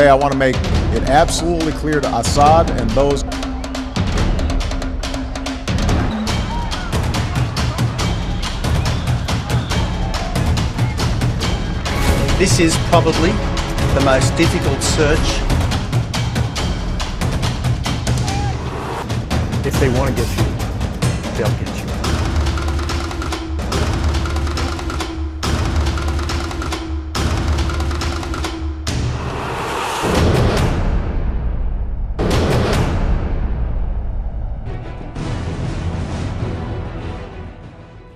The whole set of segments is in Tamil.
Today, I want to make it absolutely clear to Assad and those This is probably the most difficult search. If they want to get you, they'll get you.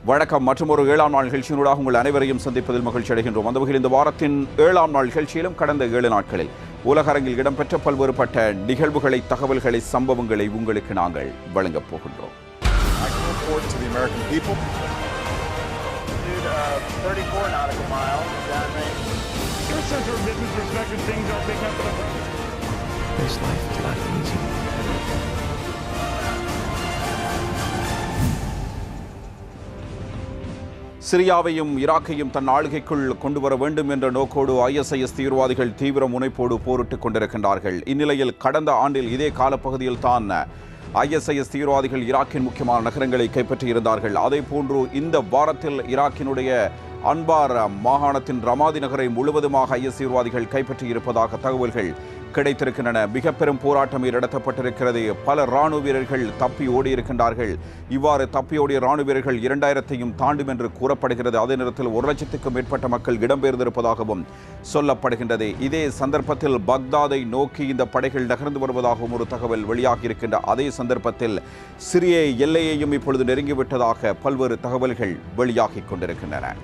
வணக்கம். மற்றும் ஒரு ஏழாம் நாள் நிகழ்ச்சியினூடாக உங்கள் அனைவரையும் சந்திப்பதில் மகிழ்ச்சி அடைகின்றோம். அந்த வகையில் இந்த வாரத்தின் ஏழாம் நாள் நிகழ்ச்சியிலும் கடந்த ஏழு நாட்களில் உலகரங்கில் இடம்பெற்ற பல்வேறுபட்ட நிகழ்வுகளை தகவல்களை சம்பவங்களை உங்களுக்கு நாங்கள் வழங்கப் போகின்றோம். This life is not easy. சிரியாவையும் ஈராக்கையும் தன் ஆளுகைக்குள் கொண்டு வர வேண்டும் என்ற நோக்கோடு ஐஎஸ்ஐஎஸ் தீவிரவாதிகள் தீவிர முனைப்போடு போரிட்டுக் கொண்டிருக்கின்றார்கள். இந்நிலையில் கடந்த ஆண்டில் இதே காலப்பகுதியில் தான் ஐஎஸ்ஐஎஸ் தீவிரவாதிகள் ஈராக்கின் முக்கியமான நகரங்களை கைப்பற்றியிருந்தார்கள். அதே போன்று இந்த வாரத்தில் ஈராக்கினுடைய அன்பார் மாகாணத்தின் ரமாதி நகரை முழுவதுமாக ஐஎஸ் தீவிரவாதிகள் கைப்பற்றியிருப்பதாக தகவல்கள் கிடைத்திருக்கின்றன. மிக பெரும் போராட்டம் நடத்தப்பட்டிருக்கிறது பல ராணுவ வீரர்கள் தப்பி ஓடியிருக்கின்றார்கள். இவ்வாறு தப்பி ஓடிய ராணுவ வீரர்கள் இரண்டாயிரத்தையும் தாண்டும் என்று கூறப்படுகிறது. அதே நேரத்தில் ஒரு லட்சத்துக்கும் மேற்பட்ட மக்கள் இடம்பெயர்ந்திருப்பதாகவும் சொல்லப்படுகின்றது. இதே சந்தர்ப்பத்தில் பக்தாதை நோக்கி இந்த படைகள் நகர்ந்து வருவதாகவும் ஒரு தகவல் வெளியாகியிருக்கின்ற அதே சந்தர்ப்பத்தில் சிறிய எல்லையையும் இப்பொழுது நெருங்கிவிட்டதாக பல்வேறு தகவல்கள் வெளியாகிக் கொண்டிருக்கின்றன.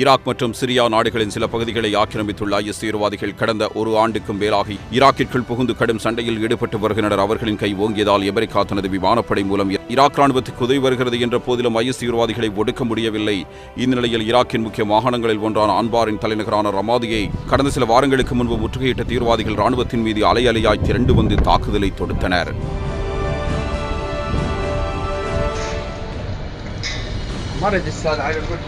ஈராக் மற்றும் சிரியா நாடுகளின் சில பகுதிகளை ஆக்கிரமித்துள்ள ஐஎஸ் தீவிரவாதிகள் கடந்த ஒரு ஆண்டுக்கும் மேலாகி ஈராக்கிற்குள் புகுந்து கடும் சண்டையில் ஈடுபட்டு வருகின்றனர் அவர்களின் கை ஓங்கியதால் அமெரிக்கா தனது விமானப்படை மூலம் ஈராக் ராணுவத்துக்கு உதவி வருகிறது என்ற போதிலும் ஐஎஸ் தீவிரவாதிகளை ஒடுக்க முடியவில்லை இந்நிலையில் ஈராக்கின் முக்கிய மாகாணங்களில் ஒன்றான அன்பாரின் தலைநகரான ரமாதியை கடந்த சில வாரங்களுக்கு முன்பு முற்றுகையிட்ட தீவிரவாதிகள் ராணுவத்தின் மீது அலை அலையாய் திரண்டு வந்து தாக்குதலை தொடுத்தனர் مرض السادة على الكل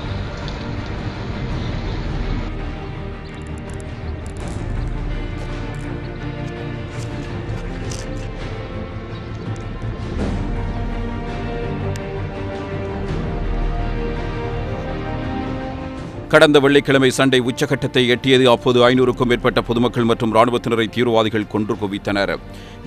கடந்த வெள்ளிக்கிழமை சண்டை உச்சகட்டத்தை எட்டியது. அப்போது ஐநூறுக்கும் மேற்பட்ட பொதுமக்கள் மற்றும் ராணுவத்தினரை தீவிரவாதிகள் கொன்று குவித்தனர்.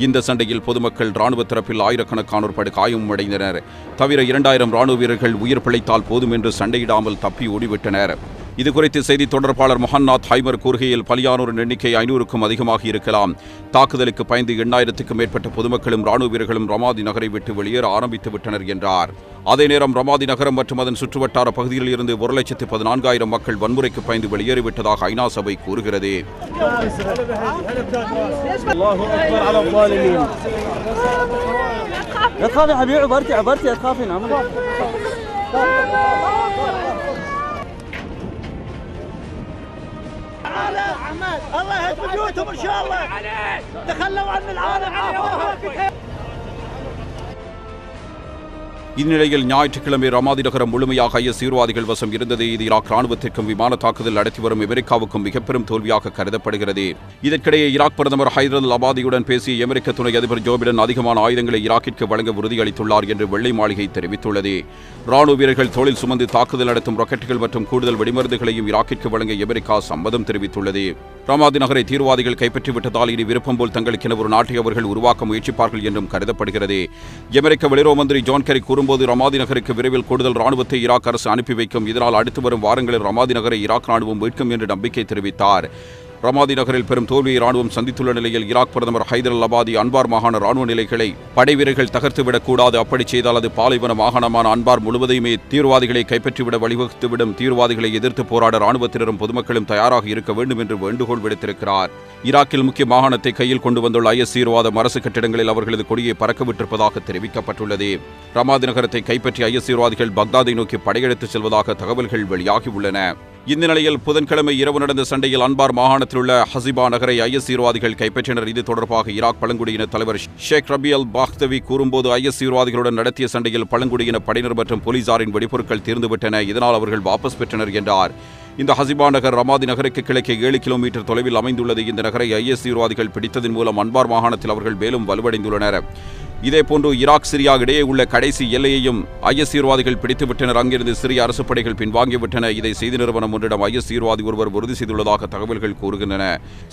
இந்த சண்டையில் பொதுமக்கள் ராணுவ தரப்பில் ஆயிரக்கணக்கானோர் படு காயமும் அடைந்தனர். தவிர இரண்டாயிரம் ராணுவ வீரர்கள் உயிர் பிழைத்தால் போதும் என்று சண்டையிடாமல் தப்பி ஓடிவிட்டனர். இது குறித்து செய்தி தொடர்பாளர் மொஹன்னாத் ஹைமர் கூறுகையில் பலியானோரின் எண்ணிக்கை ஐநூறுக்கும் அதிகமாக இருக்கலாம் தாக்குதலுக்கு பயந்து எண்ணாயிரத்துக்கும் மேற்பட்ட பொதுமக்களும் ராணுவ வீரர்களும் ரமாதி நகரை விட்டு வெளியேற ஆரம்பித்து விட்டனர் என்றார் அதே நேரம் ரமாதி நகரம் மற்றும் அதன் சுற்றுவட்டார பகுதிகளில் இருந்து ஒரு லட்சத்து பதினான்காயிரம் மக்கள் வன்முறைக்கு பயந்து வெளியேறிவிட்டதாக ஐநா சபை கூறுகிறது الله اكبر على الظالمين لا تخافي يا حبيبي عبرتي عبرتي لا تخافي نعم الله يهد بيوتهم إن شاء الله. تخلوا عن العالم. عافوها இந்நிலையில் ஞாயிற்றுக்கிழமை ரமாதி நகரம் முழுமையாக ஐஎஸ் தீவிரவாதிகள் வசம் இருந்தது. இது ஈராக் ராணுவத்திற்கும் விமான தாக்குதல் நடத்தி வரும் அமெரிக்காவுக்கும் மிகப்பெரும் தோல்வியாக கருதப்படுகிறது. இதற்கிடையே ஈராக் பிரதமர் ஹைதரல் அபாதியுடன் பேசிய அமெரிக்க துணை அதிபர் ஜோபிடன் அதிகமான ஆயுதங்களை ஈராக்கிற்கு வழங்க உறுதியளித்துள்ளார் என்று வெள்ளை மாளிகை தெரிவித்துள்ளது. ராணுவ வீரர்கள் தோளில் சுமந்து தாக்குதல் நடத்தும் ராக்கெட்டுகள் மற்றும் கூடுதல் வெடிமருந்துகளையும் ஈராக்கிற்கு வழங்க அமெரிக்கா சம்மதம் தெரிவித்துள்ளது. ராமாதி நகரை தீவிரவாதிகள் கைப்பற்றிவிட்டதால் இனி விருப்பம் போல் தங்களுக்கென ஒரு நாட்டை அவர்கள் உருவாக்க முயற்சிப்பார்கள் என்றும் கருதப்படுகிறது. அமெரிக்க வெளியுறவு மந்திரி ஜான் கெரி கூறும்போது ரமாதி நகருக்கு விரைவில் கூடுதல் ராணுவத்தை ஈராக் அரசு அனுப்பி வைக்கும். இதனால் அடுத்து வரும் வாரங்களில் ரமாதி நகரை ஈராக் ராணுவம் மீட்கும் என்று நம்பிக்கை தெரிவித்தார். ரமாதி நகரில் பெரும் தோல்வியை ராணுவம் சந்தித்துள்ள நிலையில் ஈராக் பிரதமர் ஹைதர் அல் அபாதி அன்பார் மாகாண ராணுவ நிலைகளை படைவீரர்கள் தகர்த்துவிடக்கூடாது அப்படி செய்தால் அது பாலைவன மாகாணமான அன்பார் முழுவதையுமே தீவிரவாதிகளை கைப்பற்றிவிட வழிவகுத்துவிடும். தீவிரவாதிகளை எதிர்த்து போராட ராணுவத்தினரும் பொதுமக்களும் தயாராக இருக்க வேண்டும் என்று வேண்டுகோள் விடுத்திருக்கிறார். ஈராக்கில் முக்கிய மாகாணத்தை கையில் கொண்டு வந்துள்ள ஐஎஸ் தீவிரவாதம் அரசு கட்டிடங்களில் அவர்களது கொடியை பறக்கவிட்டிருப்பதாக தெரிவிக்கப்பட்டுள்ளது. ரமாதி நகரத்தை கைப்பற்றிய ஐஎஸ் தீவிரவாதிகள் பக்தாதை நோக்கி படையெடுத்துச் செல்வதாக தகவல்கள் வெளியாகியுள்ளன இந்த நிலையில் புதன்கிழமை இரவு நடந்த சண்டையில் அன்பார் மாகாணத்தில் உள்ள ஹசிபா நகரை ஐஎஸ் தீவிரவாதிகள் கைப்பற்றினர். இது தொடர்பாக ஈராக் பழங்குடியின தலைவர் ஷேக் ரபி அல் பாக்தவி கூறும்போது ஐஎஸ் தீவிரவாதிகளுடன் நடத்திய சண்டையில் பழங்குடியின படையினர் மற்றும் போலீசாரின் வெடிப்பொருட்கள் தீர்ந்துவிட்டன. இதனால் அவர்கள் வாபஸ் பெற்றனர் என்றார். இந்த ஹசிபா நகர் ரமாதி நகருக்கு கிழக்கே ஏழு கிலோமீட்டர் தொலைவில் அமைந்துள்ளது. இந்த நகரை ஐஎஸ் தீவிரவாதிகள் பிடித்ததன் மூலம் அன்பார் மாகாணத்தில் அவர்கள் மேலும் வலுவடைந்துள்ளனர். இதேபோன்று ஈராக் சிரியா இடையே உள்ள கடைசி எல்லையையும் ஐஎஸ் தீவிரவாதிகள் பிடித்துவிட்டனர். அங்கிருந்து சிறிய அரசு படைகள் பின்வாங்கிவிட்டன. இதை செய்தி நிறுவனம் ஒன்றிடம் ஐஎஸ் தீவிரவாதி ஒருவர் உறுதி செய்துள்ளதாக தகவல்கள் கூறுகின்றன.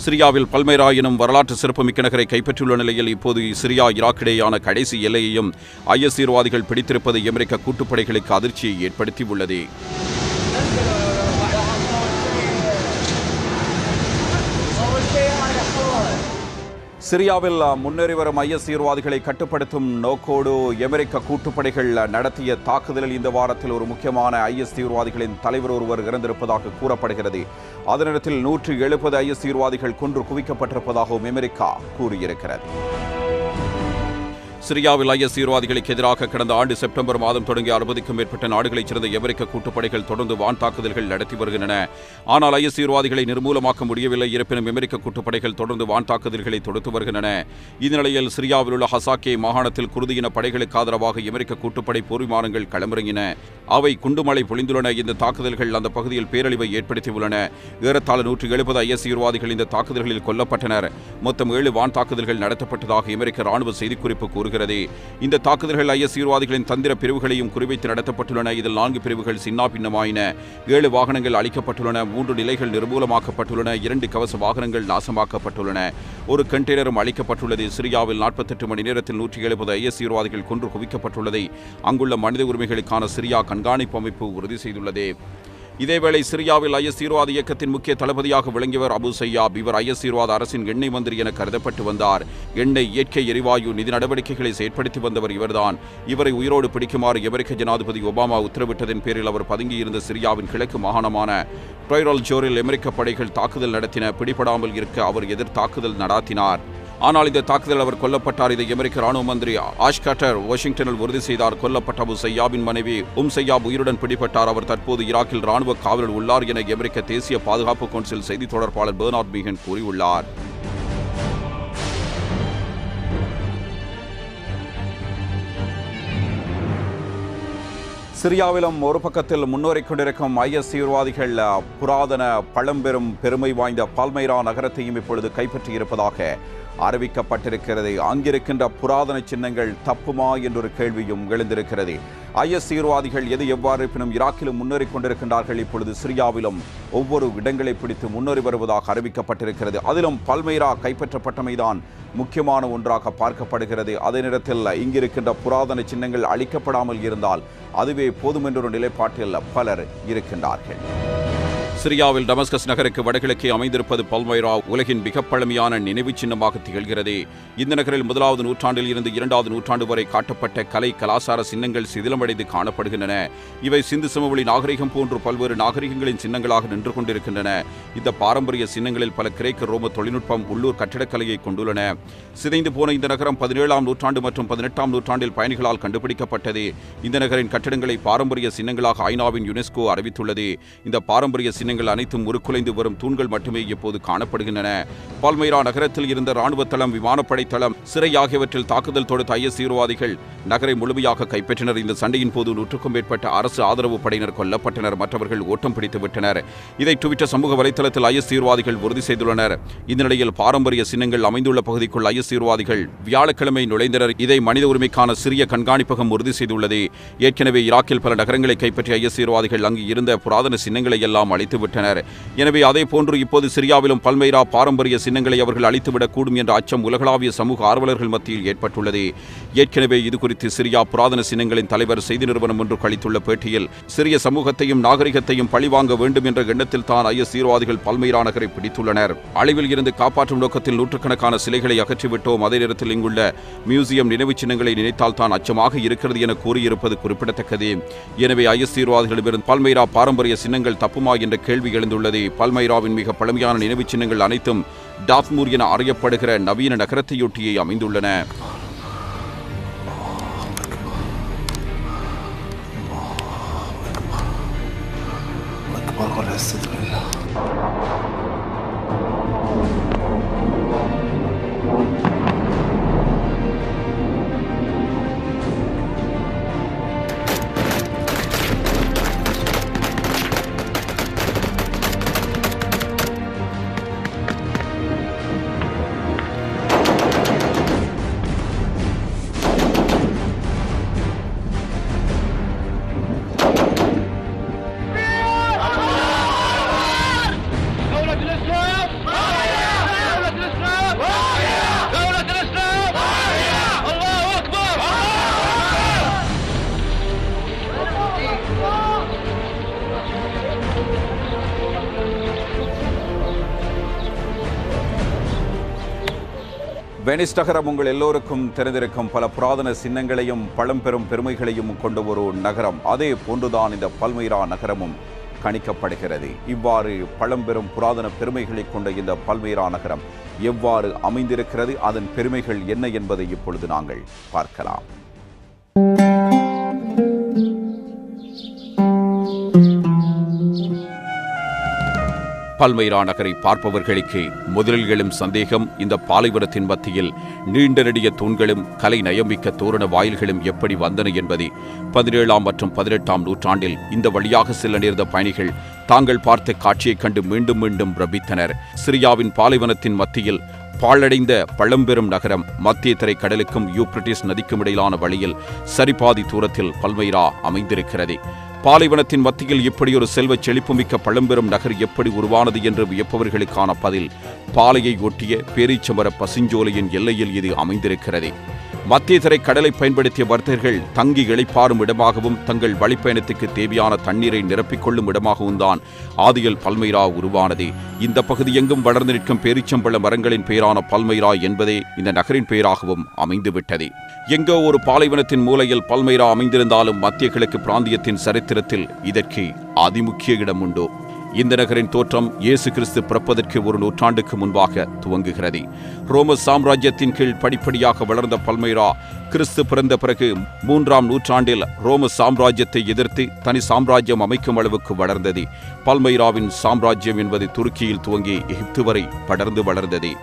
சிரியாவில் பல்மைரா எனும் வரலாற்று சிறப்புமிக்க நகரை கைப்பற்றியுள்ள நிலையில் இப்போது சிரியா ஈராக் இடையேயான கடைசி எல்லையையும் ஐஎஸ் தீவிரவாதிகள் பிடித்திருப்பது அமெரிக்க கூட்டுப்படைகளுக்கு அதிர்ச்சியை ஏற்படுத்தியுள்ளது. சிரியாவில் முன்னேறி வரும் ஐஎஸ் தீவிரவாதிகளை கட்டுப்படுத்தும் நோக்கோடு அமெரிக்க கூட்டுப்படைகள் நடத்திய தாக்குதலில் இந்த வாரத்தில் ஒரு முக்கியமான ஐஎஸ் தீவிரவாதிகளின் தலைவர் ஒருவர் இறந்திருப்பதாக கூறப்படுகிறது. அதனிடத்தில் நேரத்தில் நூற்று எழுபது ஐஎஸ் தீவிரவாதிகள் கொன்று குவிக்கப்பட்டிருப்பதாகவும் அமெரிக்கா கூறியிருக்கிறது. சிரியாவில் ஐஎஸ் தீவிரவாதிகளுக்கு எதிராக கடந்த ஆண்டு செப்டம்பர் மாதம் தொடங்கிய அறுபதுக்கும் மேற்பட்ட நாடுகளைச் சேர்ந்த எவரிக்க கூட்டுப்படைகள் தொடர்ந்து வான் தாக்குதல்கள் நடத்தி வருகின்றன? ஆனால் ஐஎஸ் தீவிரவாதிகளை நிர்மூலமாக்க முடியவில்லை. இருப்பினும் அமெரிக்க கூட்டுப்படைகள் தொடர்ந்து வான் தாக்குதல்களை தொடுத்து வருகின்றன. இந்நிலையில் சிரியாவில் உள்ள ஹசாக்கே மாகாணத்தில் குருதியின படைகளுக்கு ஆதரவாக அமெரிக்க கூட்டுப்படை போர் விமானங்கள் களமிறங்கின. அவை குண்டுமலை பொழிந்துள்ளன. இந்த தாக்குதல்கள் அந்த பகுதியில் பேரழிவை ஏற்படுத்தியுள்ளன. ஏறத்தாழ நூற்று எழுபது ஐஎஸ் தீவிரவாதிகள் இந்த தாக்குதல்களில் கொல்லப்பட்டனர். மொத்தம் ஏழு வான் தாக்குதல்கள் நடத்தப்பட்டதாக அமெரிக்க ராணுவ செய்திக்குறிப்பு கூறுகிறது. கூறுகிறது இந்த தாக்குதல்கள் ஐஎஸ் தீவிரவாதிகளின் தந்திர பிரிவுகளையும் குறிவைத்து நடத்தப்பட்டுள்ளன. இதில் நான்கு பிரிவுகள் சின்னாபின்னமாயின ஏழு வாகனங்கள் அளிக்கப்பட்டுள்ளன மூன்று நிலைகள் நிர்மூலமாக்கப்பட்டுள்ளன. இரண்டு கவச வாகனங்கள் நாசமாக்கப்பட்டுள்ளன. ஒரு கண்டெய்னரும் அளிக்கப்பட்டுள்ளது சிரியாவில் நாற்பத்தெட்டு மணி நேரத்தில் நூற்றி எழுபது ஐஎஸ் தீவிரவாதிகள் கொன்று குவிக்கப்பட்டுள்ளதை அங்குள்ள மனித உரிமைகளுக்கான சிரியா கண்காணிப்பு அமைப்பு உறுதி செய்துள்ளது. இதேவேளை சிரியாவில் ஐஎஸ் தீவிரவாத இயக்கத்தின் முக்கிய தளபதியாக விளங்கியவர் அபு சையாப். இவர் ஐஎஸ் தீவிரவாத அரசின் எண்ணெய் மந்திரி என கருதப்பட்டு வந்தார். எண்ணெய் இயற்கை எரிவாயு நிதி நடவடிக்கைகளை செயற்படுத்தி வந்தவர் இவர்தான். இவரை உயிரோடு பிடிக்குமாறு அமெரிக்க ஜனாதிபதி ஒபாமா உத்தரவிட்டதன் பேரில் அவர் பதுங்கியிருந்த சிரியாவின் கிழக்கு மாகாணமான ட்ரைரல் ஜோரில் அமெரிக்க படைகள் தாக்குதல் நடத்தின பிடிபடாமல் இருக்க அவர் எதிர் தாக்குதல் நடாத்தினார். ஆனால் இந்த தாக்குதல் அவர் கொல்லப்பட்டார். இதை அமெரிக்க ராணுவ மந்திரி ஆஷ் கட்டர் வாஷிங்டனில் உறுதி செய்தார். கொல்லப்பட்ட அபு சையாபின் மனைவி உம் சையாப் உயிருடன் பிடிபட்டார். அவர் தற்போது ஈராக்கில் ராணுவ காவலில் உள்ளார் என அமெரிக்க தேசிய பாதுகாப்பு கவுன்சில் செய்தி தொடர்பாளர் பெர்னார்ட் மீகன் கூறியுள்ளார். சிரியாவிலும் ஒரு பக்கத்தில் முன்னோரை கொண்டிருக்கும் ஐஎஸ் தீவிரவாதிகள் புராதன பழம்பெரும் பெருமை வாய்ந்த பால்மைரா நகரத்தையும் இப்பொழுது கைப்பற்றியிருப்பதாக அறிவிக்கப்பட்டிருக்கிறது அங்கிருக்கின்ற புராதன சின்னங்கள் தப்புமா என்றொரு கேள்வியும் எழுந்திருக்கிறது. ஐஎஸ் தீவிரவாதிகள் எது எவ்வாறு இருப்பினும் ஈராக்கிலும் முன்னேறிக் கொண்டிருக்கின்றார்கள். இப்பொழுது சிரியாவிலும் ஒவ்வொரு இடங்களை பிடித்து முன்னேறி வருவதாக அறிவிக்கப்பட்டிருக்கிறது. அதிலும் பல்மைரா கைப்பற்றப்பட்டமைதான் முக்கியமான ஒன்றாக பார்க்கப்படுகிறது. அதே நேரத்தில் இங்கிருக்கின்ற புராதன சின்னங்கள் அழிக்கப்படாமல் இருந்தால் அதுவே போதும் என்றொரு நிலைப்பாட்டில் பலர் இருக்கின்றார்கள். சிரியாவில் டமஸ்கஸ் நகருக்கு வடகிழக்கே அமைந்திருப்பது பல்மைரா உலகின் மிக பழமையான நினைவுச் சின்னமாக திகழ்கிறது. இந்த நகரில் முதலாவது நூற்றாண்டில் இருந்து இரண்டாவது நூற்றாண்டு வரை காட்டப்பட்ட கலை கலாசார சின்னங்கள் சிதிலமடைந்து காணப்படுகின்றன. இவை சிந்து சமவெளி நாகரிகம் போன்று பல்வேறு நாகரிகங்களின் சின்னங்களாக நின்று கொண்டிருக்கின்றன. இந்த பாரம்பரிய சின்னங்களில் பல கிரேக்க ரோம தொழில்நுட்பம் உள்ளூர் கட்டிடக்கலையை கொண்டுள்ளன. சிதைந்து போன இந்த நகரம் பதினேழாம் நூற்றாண்டு மற்றும் பதினெட்டாம் நூற்றாண்டில் பயணிகளால் கண்டுபிடிக்கப்பட்டது. இந்த நகரின் கட்டிடங்களை பாரம்பரிய சின்னங்களாக ஐநாவின் யுனெஸ்கோ அறிவித்துள்ளது. இந்த பாரம்பரிய சின்ன சின்னங்கள் அனைத்தும் உருக்குலைந்து வரும் தூண்கள் மட்டுமே இப்போது காணப்படுகின்றன. பால்மைரா நகரத்தில் இருந்த ராணுவ தளம் விமானப்படை தளம் சிறை ஆகியவற்றில் தாக்குதல் தொடுத்த ஐஎஸ் தீவிரவாதிகள் நகரை முழுமையாக கைப்பற்றினர். இந்த சண்டையின் போது நூற்றுக்கும் மேற்பட்ட அரசு ஆதரவு படையினர் கொல்லப்பட்டனர். மற்றவர்கள் ஓட்டம் பிடித்துவிட்டனர் இதை டுவிட்டர் சமூக வலைதளத்தில் ஐஎஸ் தீவிரவாதிகள் உறுதி செய்துள்ளனர். இந்த நிலையில் பாரம்பரிய சின்னங்கள் அமைந்துள்ள பகுதிக்குள் ஐஎஸ் தீவிரவாதிகள் வியாழக்கிழமை நுழைந்தனர். இதை மனித உரிமைக்கான சிறிய கண்காணிப்பகம் உறுதி செய்துள்ளது. ஏற்கனவே ஈராக்கில் பல நகரங்களை கைப்பற்றிய ஐஎஸ் தீவிரவாதிகள் அங்கு இருந்த புராதன சின்னங்களை எல்லாம் அழித்து விட்டனர் எனவே அதே போன்று இப்போது சிரியாவிலும் பல்மைரா பாரம்பரிய சின்னங்களை அவர்கள் அழித்துவிடக்கூடும் என்ற அச்சம் உலகளாவிய சமூக ஆர்வலர்கள் மத்தியில் ஏற்பட்டுள்ளது. ஏற்கனவே இதுகுறித்து சிரியா புராதன சின்னங்களின் தலைவர் செய்தி நிறுவனம் ஒன்று அளித்துள்ள பேட்டியில் சிறிய சமூகத்தையும் நாகரிகத்தையும் பழிவாங்க வேண்டும் என்ற எண்ணத்தில் தான் ஐஎஸ் தீவிரவாதிகள் பல்மைரா நகரை பிடித்துள்ளனர். அழிவில் இருந்து காப்பாற்றும் நோக்கத்தில் நூற்றுக்கணக்கான சிலைகளை அகற்றிவிட்டோம். அதே நேரத்தில் இங்குள்ள மியூசியம் நினைவுச் சின்னங்களை நினைத்தால் தான் அச்சமாக இருக்கிறது என கூறியிருப்பது குறிப்பிடத்தக்கது. எனவே ஐஎஸ் தீவிரவாதிகளிடமிருந்து பல்மைரா பாரம்பரிய சின்னங்கள் தப்புமா என்ற கேள்வி எழுந்துள்ளது பல்மைராவின் மிக பழமையான நினைவுச் சின்னங்கள் அனைத்தும் டாத்மூர் என அறியப்படுகிற நவீன நகரத்தையொட்டியே அமைந்துள்ளன أكبر வெனிஸ் நகரம் உங்கள் எல்லோருக்கும் தெரிந்திருக்கும் பல புராதன சின்னங்களையும் பழம்பெரும் பெருமைகளையும் கொண்ட ஒரு நகரம். அதே போன்றுதான் இந்த பல்மைரா நகரமும் கணிக்கப்படுகிறது. இவ்வாறு பழம்பெரும் புராதன பெருமைகளை கொண்ட இந்த பல்மைரா நகரம் எவ்வாறு அமைந்திருக்கிறது? அதன் பெருமைகள் என்ன என்பதை இப்பொழுது நாங்கள் பார்க்கலாம். பல்மைரா நகரை பார்ப்பவர்களுக்கு முதலில் எழும் சந்தேகம் இந்த பாலைவனத்தின் மத்தியில் நீண்ட நெடிய தூண்களும் கலை நயமிக்க தோரண வாயில்களும் எப்படி வந்தன என்பதே பதினேழாம் மற்றும் பதினெட்டாம் நூற்றாண்டில் இந்த வழியாக செல்ல நேர்ந்த பயணிகள் தாங்கள் பார்த்த காட்சியைக் கண்டு மீண்டும் மீண்டும் பிரமித்தனர். சிரியாவின் பாலைவனத்தின் மத்தியில் பாழடைந்த பழம்பெரும் நகரம் மத்திய திரை கடலுக்கும் யூப்ரட்டிஸ் நதிக்கும் இடையிலான வழியில் சரிபாதி தூரத்தில் பல்மைரா அமைந்திருக்கிறது. பாலைவனத்தின் மத்தியில் இப்படி ஒரு செல்வச் செழிப்புமிக்க பழம்பெரும் நகர் எப்படி உருவானது என்று வியப்பவர்களுக்கான பதில் பாலையை ஒட்டிய பேரீச்சமர பசுஞ்சோலையின் எல்லையில் இது அமைந்திருக்கிறது. மத்திய திரை கடலை பயன்படுத்திய வர்த்தகர்கள் தங்கி இளைப்பாறும் இடமாகவும் தங்கள் வழிப்பயணத்துக்கு தேவையான தண்ணீரை நிரப்பிக்கொள்ளும் இடமாகவும் தான் ஆதியில் பல்மைரா உருவானது. இந்த பகுதி எங்கும் வளர்ந்து நிற்கும் பேரிச்சம்பழ மரங்களின் பெயரான பல்மைரா என்பதே இந்த நகரின் பெயராகவும் அமைந்துவிட்டது. எங்கோ ஒரு பாலைவனத்தின் மூலையில் பல்மைரா அமைந்திருந்தாலும் மத்திய கிழக்கு பிராந்தியத்தின் சரித்திரத்தில் இதற்கு அதிமுக்கிய இடம் உண்டு. இந்த நகரின் தோற்றம் இயேசு கிறிஸ்து பிறப்பதற்கு ஒரு நூற்றாண்டுக்கு முன்பாக துவங்குகிறது. ரோம சாம்ராஜ்யத்தின் கீழ் படிப்படியாக வளர்ந்த பல்மைரா கிறிஸ்து பிறந்த பிறகு மூன்றாம் நூற்றாண்டில் ரோம சாம்ராஜ்யத்தை எதிர்த்து தனி சாம்ராஜ்யம் அமைக்கும் அளவுக்கு வளர்ந்தது. பல்மைராவின் சாம்ராஜ்யம் என்பது துருக்கியில் துவங்கி எகிப்து வரை படர்ந்து வளர்ந்தது.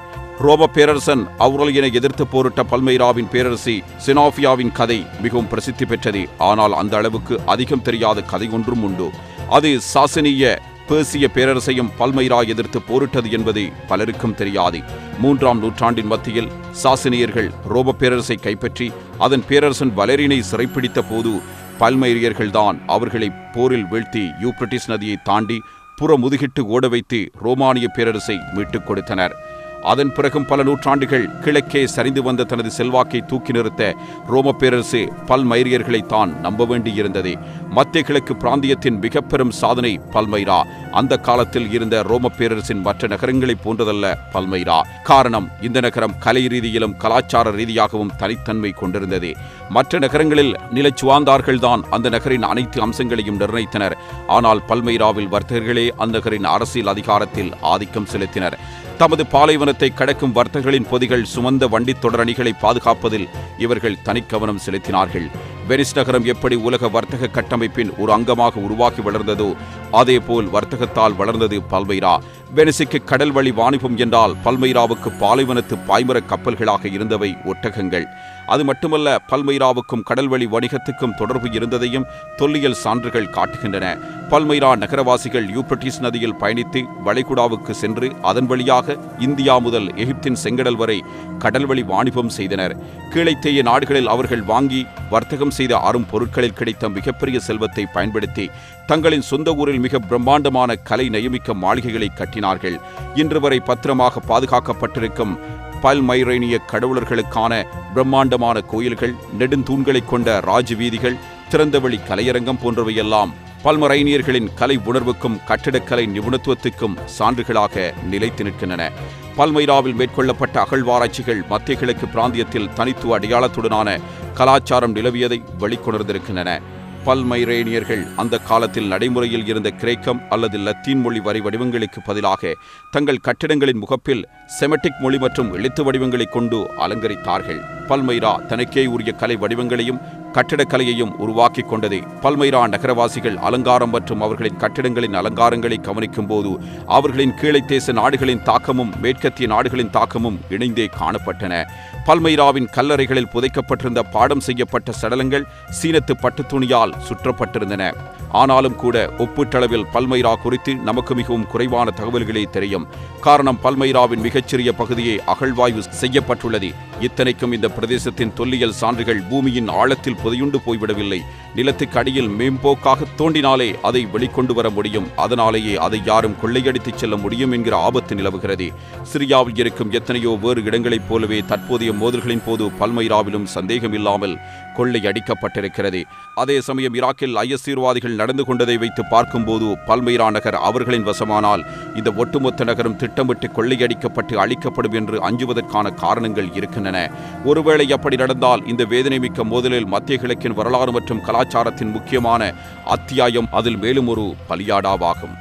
ரோம பேரரசன் அவுரலியனை எதிர்த்து போரிட்ட பல்மைராவின் பேரரசி சினாஃபியாவின் கதை மிகவும் பிரசித்தி பெற்றது. ஆனால் அந்த அளவுக்கு அதிகம் தெரியாத கதை ஒன்றும் உண்டு. அது சாசனிய பேர்சிய பேரரசையும் பல்மைரா எதிர்த்து போரிட்டது என்பது பலருக்கும் தெரியாது. மூன்றாம் நூற்றாண்டின் மத்தியில் சாசனியர்கள் ரோப பேரரசை கைப்பற்றி அதன் பேரரசன் வலரினை சிறைப்பிடித்த போது பல்மைரியர்கள்தான் அவர்களை போரில் வீழ்த்தி யூப்ரட்டிஸ் நதியை தாண்டி புற முதுகிட்டு ஓட வைத்து ரோமானிய பேரரசை மீட்டுக் கொடுத்தனர். அதன் பிறகும் பல நூற்றாண்டுகள் கிழக்கே சரிந்து வந்த தனது செல்வாக்கை தூக்கி நிறுத்த ரோம பேரரசு பல்மைரியர்களை தான் நம்ப வேண்டியிருந்தது. மத்திய கிழக்கு பிராந்தியத்தின் மிக பெரும் சாதனை பல்மைரா அந்த காலத்தில் இருந்த ரோம பேரரசின் மற்ற நகரங்களைப் போன்றதல்ல பல்மைரா காரணம் இந்த நகரம் கலை ரீதியிலும் கலாச்சார ரீதியாகவும் தனித்தன்மை கொண்டிருந்தது. மற்ற நகரங்களில் நிலச்சுவாந்தார்கள் தான் அந்த நகரின் அனைத்து அம்சங்களையும் நிர்ணயித்தனர். ஆனால் பல்மைராவில் வர்த்தகர்களே அந்நகரின் அரசியல் அதிகாரத்தில் ஆதிக்கம் செலுத்தினர். தமது பாலைவனத்தை கடக்கும் வர்த்தகர்களின் பொதிகள் சுமந்த வண்டித் தொடரணிகளை பாதுகாப்பதில் இவர்கள் தனிக்கவனம் செலுத்தினார்கள். வெனிஸ் நகரம் எப்படி உலக வர்த்தக கட்டமைப்பின் ஒரு அங்கமாக உருவாகி வளர்ந்ததோ அதேபோல் வர்த்தகத்தால் வளர்ந்தது பல்மைரா வெனிசுக்கு கடல் வழி வாணிபம் என்றால் பல்மைராவுக்கு பாலைவனத்து பாய்மர கப்பல்களாக இருந்தவை ஒட்டகங்கள். அது மட்டுமல்ல பல்மைராவுக்கும் கடல்வழி வணிகத்துக்கும் தொடர்பு இருந்ததையும் தொல்லியல் சான்றுகள் காட்டுகின்றன. பல்மைரா நகரவாசிகள் யூப்ரட்டிஸ் நதியில் பயணித்து வளைகுடாவுக்கு சென்று அதன் வழியாக இந்தியா முதல் எகிப்தின் செங்கடல் வரை கடல்வழி வாணிபம் செய்தனர். கீழைத்தேய நாடுகளில் அவர்கள் வாங்கி வர்த்தகம் செய்த அரும் பொருட்களில் கிடைத்த மிகப்பெரிய செல்வத்தை பயன்படுத்தி தங்களின் சொந்த ஊரில் மிக பிரம்மாண்டமான கலை நயமிக்க மாளிகைகளை கட்டி கட்டினார்கள் இன்று வரை பத்திரமாக பாதுகாக்கப்பட்டிருக்கும் பல்மைரேனிய கடவுளர்களுக்கான பிரம்மாண்டமான கோயில்கள் நெடுந்தூண்களைக் கொண்ட ராஜவீதிகள் திறந்தவெளி கலையரங்கம் போன்றவையெல்லாம் பல்மரைனியர்களின் கலை உணர்வுக்கும் கட்டிடக்கலை நிபுணத்துவத்துக்கும் சான்றுகளாக நிலைத்து நிற்கின்றன. பல்மைராவில் மேற்கொள்ளப்பட்ட அகழ்வாராய்ச்சிகள் மத்திய கிழக்கு பிராந்தியத்தில் தனித்துவ அடையாளத்துடனான கலாச்சாரம் நிலவியதை வெளிக்கொணர்ந்திருக்கின்றன. பல்மைரேனியர்கள் அந்த காலத்தில் நடைமுறையில் இருந்த கிரேக்கம் அல்லது லத்தீன் மொழி வரி வடிவங்களுக்கு பதிலாக தங்கள் கட்டிடங்களின் முகப்பில் செமெட்டிக் மொழி மற்றும் எழுத்து வடிவங்களைக் கொண்டு அலங்கரித்தார்கள். பல்மைரா தனக்கே உரிய கலை வடிவங்களையும் கட்டிடக்கலையையும் உருவாக்கி கொண்டது. பல்மைரா நகரவாசிகள் அலங்காரம் மற்றும் அவர்களின் கட்டிடங்களின் அலங்காரங்களை கவனிக்கும் போது அவர்களின் கீழைத்தேச நாடுகளின் தாக்கமும் மேற்கத்திய நாடுகளின் தாக்கமும் இணைந்தே காணப்பட்டன. பல்மைராவின் கல்லறைகளில் புதைக்கப்பட்டிருந்த பாடம் செய்யப்பட்ட சடலங்கள் சீனத்து பட்டுத் துணியால் சுற்றப்பட்டிருந்தன. ஆனாலும் கூட ஒப்பீட்டளவில் பல்மைரா குறித்து நமக்கு மிகவும் குறைவான தகவல்களே தெரியும். காரணம் பல்மைராவின் மிகச்சிறிய பகுதியை அகழ்வாய்வு செய்யப்பட்டுள்ளது. இத்தனைக்கும் இந்த பிரதேசத்தின் தொல்லியல் சான்றுகள் பூமியின் ஆழத்தில் புதையுண்டு போய்விடவில்லை. நிலத்துக்கு அடியில் மேம்போக்காக தோண்டினாலே அதை வெளிக்கொண்டு வர முடியும். அதனாலேயே அதை யாரும் கொள்ளையடித்துச் செல்ல முடியும் என்கிற ஆபத்து நிலவுகிறது. சிரியாவில் இருக்கும் எத்தனையோ வேறு இடங்களைப் போலவே தற்போதைய மோதல்களின் போது பல்மைராவிலும் சந்தேகமில்லாமல் கொள்ளையடிக்கப்பட்டிருக்கிறது அதே சமயம் ஈராக்கில் ஐஎஸ் தீவிரவாதிகள் நடந்து கொண்டதை வைத்து பார்க்கும்போது பல்மைரா நகர் அவர்களின் வசமானால் இந்த ஒட்டுமொத்த நகரம் திட்டமிட்டு கொள்ளையடிக்கப்பட்டு அழிக்கப்படும் என்று அஞ்சுவதற்கான காரணங்கள் இருக்கின்றன. ஒருவேளை அப்படி நடந்தால் இந்த வேதனை மிக்க மோதலில் மத்திய கிழக்கின் வரலாறு மற்றும் கலாச்சாரத்தின் முக்கியமான அத்தியாயம் அதில் மேலும் ஒரு பலியாடாவாகும்.